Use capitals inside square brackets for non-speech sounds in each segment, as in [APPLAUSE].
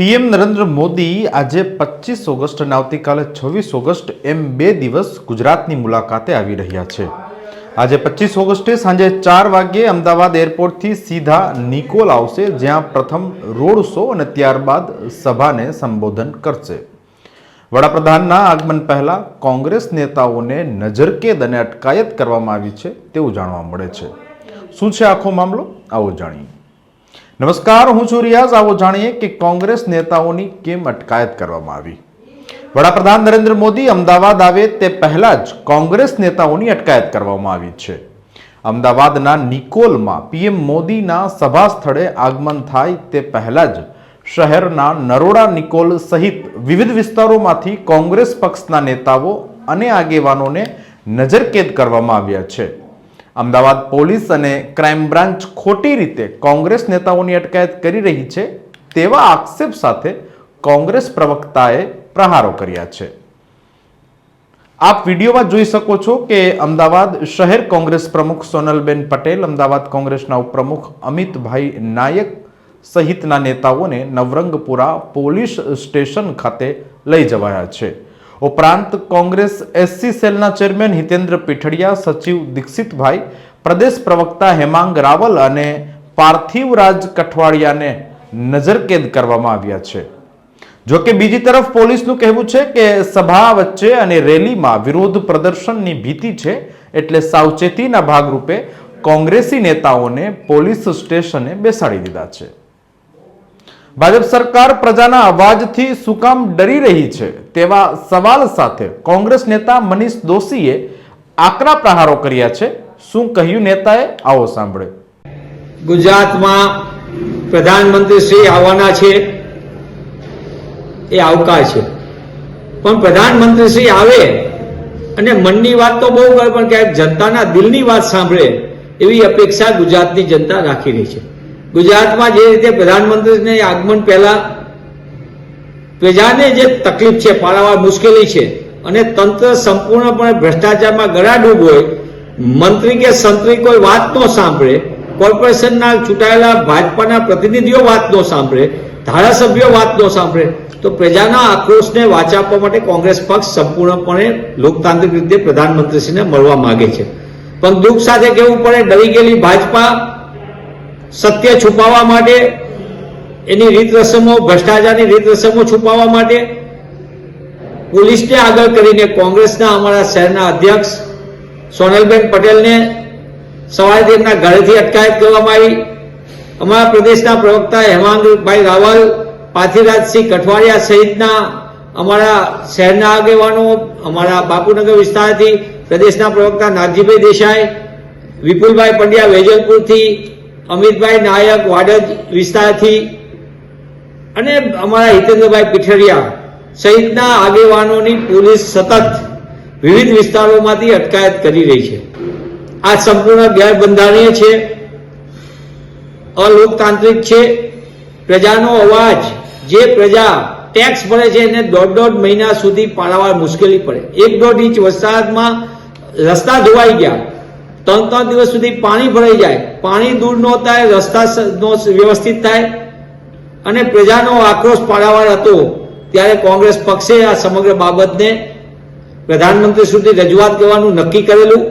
PM Narendra Modi આજે પચીસ August અને આવતીકાલે છવ્વીસ ઓગસ્ટ એમ બે દિવસ ગુજરાતની મુલાકાતે આવી રહ્યા છે. આજે પચીસ ઓગસ્ટે સાંજે ચાર વાગ્યે અમદાવાદ એરપોર્ટથી સીધા નિકોલ આવશે, જ્યાં પ્રથમ રોડ શો અને ત્યારબાદ સભાને સંબોધન કરશે. વડાપ્રધાનના આગમન પહેલાં કોંગ્રેસ નેતાઓને નજરકેદ અને અટકાયત કરવામાં આવી છે તેવું જાણવા મળે છે. શું છે આખો મામલો? આવો જાણીએ. નમસ્કાર, હું છું રિયાઝ. આવો જાણીએ કે કોંગ્રેસ નેતાઓની કેમ અટકાયત કરવામાં આવી? વડાપ્રધાન નરેન્દ્ર મોદી અમદાવાદ આવે તે પહેલા જ કોંગ્રેસ નેતાઓની અટકાયત કરવામાં આવી છે. અમદાવાદના નિકોલમાં પીએમ મોદીના સભા સ્થળે આગમન થાય તે પહેલા જ શહેરના નરોડા નિકોલ સહિત વિવિધ વિસ્તારોમાંથી કોંગ્રેસ પક્ષના નેતાઓ અને આગેવાનોને નજરકેદ કરવામાં આવ્યા છે. અમદાવાદ પોલીસ અને ક્રાઇમ બ્રાન્ચ ખોટી રીતે કોંગ્રેસ નેતાઓની અટકાયત કરી રહી છે, તેવા આક્ષેપ સાથે કોંગ્રેસ પ્રવક્તાએ પ્રહારો કર્યા છે. આપ વિડીયોમાં જોઈ શકો છો કે અમદાવાદ શહેર કોંગ્રેસ પ્રમુખ સોનલબેન પટેલ, અમદાવાદ કોંગ્રેસના ઉપપ્રમુખ અમિતભાઈ નાયક સહિતના નેતાઓને નવરંગપુરા પોલીસ સ્ટેશન ખાતે લઈ જવાયા છે. ઉપરાંત કોંગ્રેસ એસસી સેલના ચેરમેન હિતેન્દ્ર પીઠડિયા, સચિવ દીક્ષિતભાઈ, પ્રદેશ પ્રવક્તા હેમાંગ રાવલ અને પાર્થિવરાજ કઠવાડિયાને નજરકેદ કરવામાં આવ્યા છે. જો કે બીજી તરફ પોલીસનું કહેવું છે કે સભા વચ્ચે અને રેલીમાં વિરોધ પ્રદર્શનની ભીતિ છે એટલે સાવચેતીના ભાગરૂપે કોંગ્રેસી નેતાઓને પોલીસ સ્ટેશને બેસાડી દીધા છે. ભાજપ સરકાર પ્રજાના અવાજથી શું કામ ડરી રહી છે. તેવા સવાલ સાથે કોંગ્રેસ નેતા મનીષ દોશીએ આકરા પ્રહારો કર્યા છે. શું કહ્યું નેતાએ? આવો સાંભળે. ગુજરાતમાં પ્રધાનમંત્રી શ્રી આવવાના છે. એ આવકાર છે. પણ પ્રધાનમંત્રી શ્રી આવે અને મનની વાત તો બહુ પણ ક્યાંક જનતાના દિલની વાત સાંભળે એવી અપેક્ષા ગુજરાતની જનતા રાખી રહી છે. ગુજરાતમાં જે રીતે પ્રધાનમંત્રીને આગમન પહેલા પ્રજાને જે તકલીફ છે પારાવાર મુશ્કેલી છે અને તંત્ર સંપૂર્ણપણે ભ્રષ્ટાચારમાં ગળાડૂબ હોય, મંત્રી કે સંત્રી કોઈ વાત ન સાંભળે, કોર્પોરેશનના ચૂંટાયેલા ભાજપાના પ્રતિનિધિઓ વાત ન સાંભળે, ધારાસભ્યો વાત ન સાંભળે, તો પ્રજાના આક્રોશને વાચા આપવા માટે કોંગ્રેસ પક્ષ સંપૂર્ણપણે લોકતાંત્રિક રીતે પ્રધાનમંત્રીશ્રીને મળવા માગે છે. પણ દુઃખ સાથે કહેવું પડે, ડરી ગયેલી ભાજપા સત્ય છુપાવવા માટે, એની રીત રસમો, ભ્રષ્ટાચારની રીત રસમો છુપાવવા માટે, પોલીસને આગળ કરીને કોંગ્રેસના અમારા શહેરના અધ્યક્ષ સોનલબેન પટેલને સવારે તેમના ઘરેથી અટકાયત કરવામાં આવી. અમારા પ્રદેશના પ્રવક્તા હેમાંગભાઈ રાવલ પાર્થિવરાજસિંહ કઠવાડિયા સહિતના અમારા શહેરના આગેવાનો, અમારા બાપુનગર વિસ્તારથી પ્રદેશના પ્રવક્તા નાગજીભાઈ દેસાઈ, વિપુલભાઈ પંડ્યા વેજલપુરથી અમિતભાઈ નાયક વાડજ વિસ્તારથી અને અમારા હિતેન્દ્રભાઈ પીઠરિયા સહિતના આગેવાનોની પોલીસ સતત વિવિધ વિસ્તારોમાંથી અટકાયત કરી રહી છે. આ સંપૂર્ણ ગેરબંધારણીય છે, અલોકતાંત્રિક છે, પ્રજાનો અવાજ જે પ્રજા ટેક્સ ભરે છે એને દોઢ દોઢ મહિના સુધી પાળાવાર મુશ્કેલી પડે. એક દોઢ ઇંચ વરસાદમાં રસ્તા ધોવાઈ ગયા. ત્રણ ત્રણ દિવસ સુધી પાણી ભરાઈ જાય. પાણી દૂર ન થાય, રસ્તા વ્યવસ્થિત થાય અને પ્રજાનો આક્રોશ પાડાવાર હતો. ત્યારે કોંગ્રેસ પક્ષે આ સમગ્ર બાબતને પ્રધાનમંત્રી સુધી રજૂઆત કરવાનું નક્કી કરેલું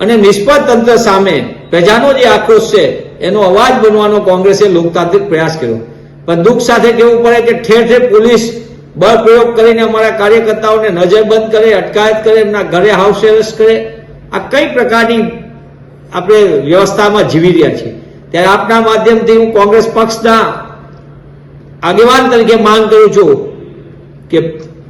અને નિષ્ફળ તંત્ર સામે પ્રજાનો જે આક્રોશ છે, એનો અવાજ બનવાનો કોંગ્રેસે લોકતાંત્રિક પ્રયાસ કર્યો. પણ દુઃખ સાથે કહેવું પડે કે ઠેર ઠેર પોલીસ બળ પ્રયોગ કરીને અમારા કાર્યકર્તાઓને નજરબંધ કરે, અટકાયત કરે, એમના ઘરે હાઉસ એરેસ્ટ કરે. આ કઈ પ્રકારની આપણે વ્યવસ્થામાં જીવી રહ્યા છીએ. ત્યારે આપના માધ્યમથી હું કોંગ્રેસ પક્ષના આગેવાન તરીકે માંગ કરું છું કે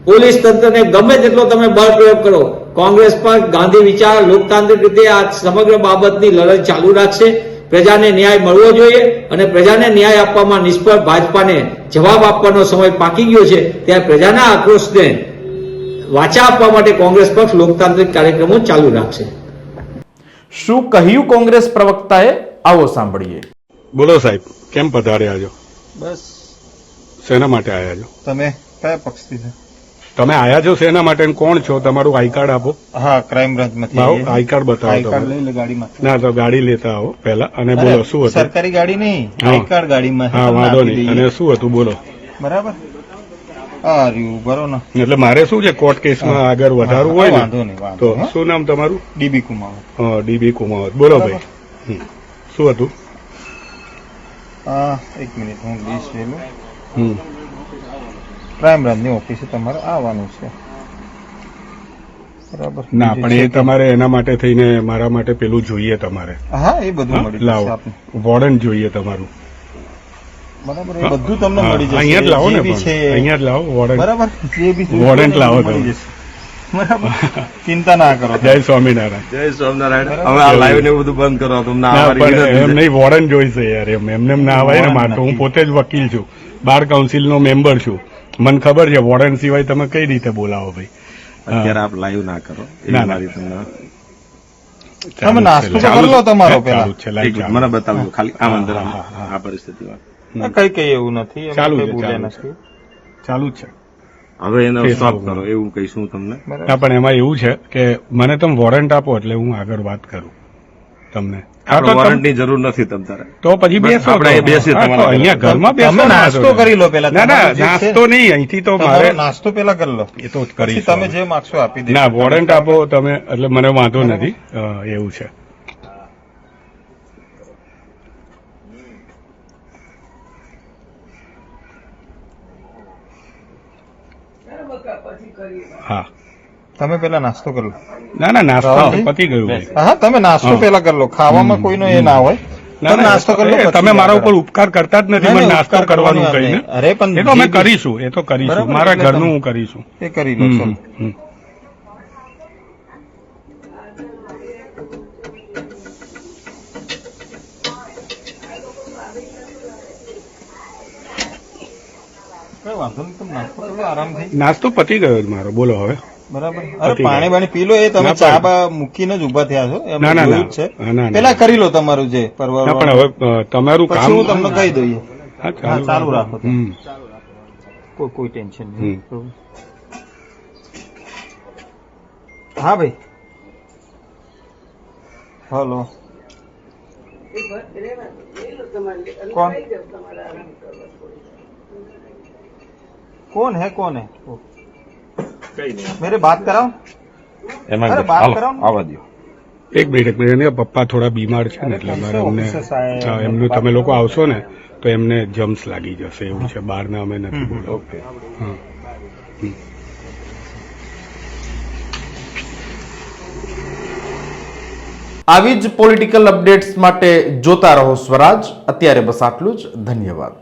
પોલીસ તંત્રને ગમે તેટલો તમે બળ પ્રયોગ કરો, કોંગ્રેસ પર ગાંધી વિચાર લોકતાંત્રિક રીતે આ સમગ્ર બાબતની લડત ચાલુ રાખશે. પ્રજાને ન્યાય મળવો જોઈએ અને પ્રજાને ન્યાય આપવામાં નિષ્ફળ ભાજપાને જવાબ આપવાનો સમય પાકી ગયો છે. ત્યારે પ્રજાના આક્રોશને વાચા આપવા માટે કોંગ્રેસ પક્ષ લોકતાંત્રિક કાર્યક્રમો ચાલુ રાખશે. શું કહ્યું કોંગ્રેસ પ્રવક્તાએ? આવો સાંભળીએ. બોલો સાહેબ કેમ પધાર્યા છો બસ. શેના માટે આવ્યા છો? તમે કયા પક્ષથી છે? તમે આયા છો શેના માટે અને કોણ છો? તમારું આઈ કાર્ડ આપો. હા ક્રાઇમ બ્રાન્ચમાંથી. આઈ કાર્ડ બતાવો આઈ કાર્ડ લઈ લે ગાડીમાં ના તો ગાડી લેતા આવો પહેલા. અને બોલો શું હતું? સરકારી ગાડી નહીં આઈ કાર્ડ ગાડીમાં હા વાંધો નહીં. અને શું હતું? બોલો. બરાબર. એટલે મારે શું છે? કોર્ટ કેસમાં આગળ વધારવું હોય વાંધો નહીં તો શું નામ તમારું? DB Kumar DB Kumawat. બોલો ભાઈ શું હતું? એક મિનિટ હું લિસ્ટ જોઈ. ક્રાઇમ બ્રાન્ચની ઓફિસે તમારે આવવાનું છે. બરાબર. ના પણ એ તમારે એના માટે થઈને મારા માટે પેલું જોઈએ તમારે. હા એ બધું લાવો. વોર્ડન જોઈએ તમારું. બરાબર એ બધું તમને મળી જશે. અહીંયા જ લાવો ને જે બી પણ. છે અહીંયા જ લાવો વોર્ડન. બરાબર જે બી વોરંટ લાવો મળી જશે. બરાબર. [LAUGHS] ચિંતા ના કરો. જય સ્વામિનારાયણ. જય સ્વામિનારાયણ. હવે આ લાઈવ ને બધું બંધ કરો તમને ના આવવાની પણ એમ નહીં વોર્ડન જોઈશે યાર એમ એમને ના આવાય ને વોર્ડન હું પોતે જ વકીલ છું. બાર કાઉન્સિલ નો મેમ્બર છું. મને ખબર છે વોર્ડન સિવાય તમે કઈ રીતે બોલાવો ભાઈ? અત્યારે આપ લાઈવ ના કરો. ના. મારી તમને તમે નાસ્તો કરી લો તમારો પેલા. મને બતાવજો. ખાલી આ અંદર. આ પરિસ્થિતિમાં. કઈ કઈ એવું નથી ચાલુ છે, ચાલુ છે. નથી. ચાલુ છે. હવે એને સ્ટોપ કરો એવું કહીશું તમને. ના પણ એમાં એવું છે કે મને તમે વોરંટ આપો એટલે હું આગળ વાત કરું તમને. વોરંટની જરૂર નથી તમ તો પછી બસ બેસો આપણે તમારા અહીંયા ઘરમાં બેસો નાસ્તો કરી લો પેલા ના ના તમારું નાસ્તો નહીં અહીંથી તો મારે નાસ્તો પેલા કરી લો. એ તો કરી તમે જે માગશો આપી દે ના વોરંટ આપો તમે એટલે મને વાંધો નથી. એવું છે. હા. તમે પેલા નાસ્તો કરી લો. ના ના નાસ્તો પતી ગયું હા તમે નાસ્તો પેલા કરી લો. ખાવામાં કોઈનો એ ના હોય. નાસ્તો કરી લો તમે મારા ઉપર ઉપકાર કરતા જ નથી મને નાસ્તો કરવાનું કહીને. અરે પણ એ તો અમે કરીશું એ તો કરીશું. મારા ઘરનું હું કરીશું. એ કરી લો કઈ વાંધો નહીં તમે નાસ્તો કરી આરામથી. નાસ્તો પતી ગયો મારો બોલો હવે. બરાબર. અરે પાણી બાણી પી લો એ તમે ચા બા મૂકીને જ ઊભા થયા છો ના, ના, ના. છે. પેલા કરી લો તમારું જે પરવા પણ હવે તમારું કામ હું તમને કહી દઈએ હા, ચાલુ રાખો. કોઈ કોઈ ટેન્શન નહીં. હા ભાઈ. હલો. कौन कौन है कौन है वो? मेरे बात कराओ એમાં અરે, જ વાત હાલો, કરો ને. આવવા દો એક મિનિટ એક મિનિટ એને પપ્પા થોડા બીમાર છે ને એટલે મારે એમને ઓફિસર સાહેબ, હા, એમનું તમે લોકો આવશો ને તો એમને જમ્સ લાગી જશે એવું છે બહારના અમે નથી બોલો હા આવી જ પોલિટિકલ અપડેટ્સ માટે જોતા રહો સ્વરાજ અત્યારે બસ આટલું જ ધન્યવાદ